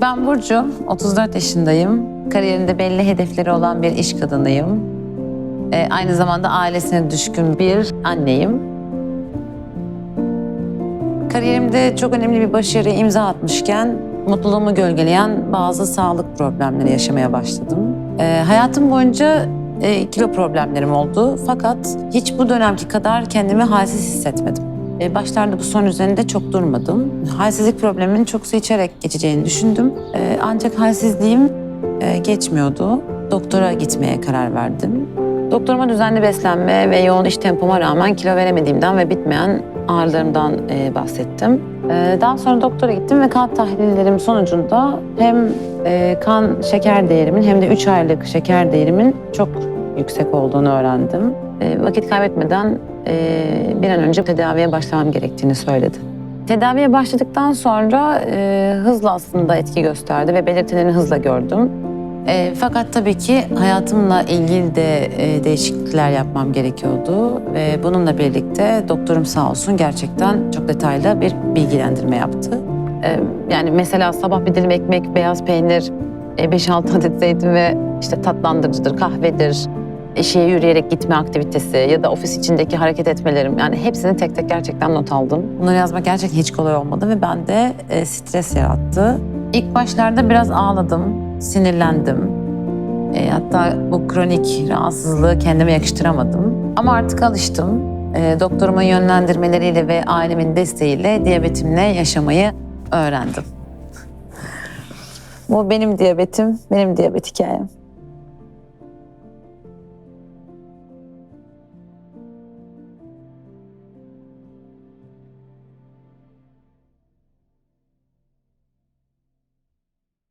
Ben Burcu, 34 yaşındayım. Kariyerinde belli hedefleri olan bir iş kadınıyım. Ee, aynı zamanda ailesine düşkün bir anneyim. Kariyerimde çok önemli bir başarıya imza atmışken mutluluğumu gölgeleyen bazı sağlık problemleri yaşamaya başladım. Ee, hayatım boyunca e, kilo problemlerim oldu fakat hiç bu dönemki kadar kendimi halsiz hissetmedim. Ee, başlarda bu son üzerinde çok durmadım. Halsizlik probleminin çok su içerek geçeceğini düşündüm. Ee, ancak halsizliğim e, geçmiyordu. Doktora gitmeye karar verdim. Doktoruma düzenli beslenme ve yoğun iş tempoma rağmen kilo veremediğimden ve bitmeyen ağrılarımdan e, bahsettim. E, daha sonra doktora gittim ve kan tahlillerim sonucunda hem e, kan şeker değerimin hem de 3 aylık şeker değerimin çok yüksek olduğunu öğrendim. E, vakit kaybetmeden e, bir an önce tedaviye başlamam gerektiğini söyledi. Tedaviye başladıktan sonra e, hızla aslında etki gösterdi ve belirtilerini hızla gördüm. E, fakat tabii ki hayatımla ilgili de e, değişiklikler yapmam gerekiyordu ve bununla birlikte doktorum sağ olsun gerçekten çok detaylı bir bilgilendirme yaptı. E, yani mesela sabah bir dilim ekmek, beyaz peynir, e, 5-6 adet zeytin ve işte tatlandırıcıdır, kahvedir, işe yürüyerek gitme aktivitesi ya da ofis içindeki hareket etmelerim yani hepsini tek tek gerçekten not aldım. Bunları yazmak gerçekten hiç kolay olmadı ve bende e, stres yarattı. İlk başlarda biraz ağladım, sinirlendim. E, hatta bu kronik rahatsızlığı kendime yakıştıramadım. Ama artık alıştım. E, doktorumun yönlendirmeleriyle ve ailemin desteğiyle diyabetimle yaşamayı öğrendim. Bu benim diyabetim, benim diyabet hikayem.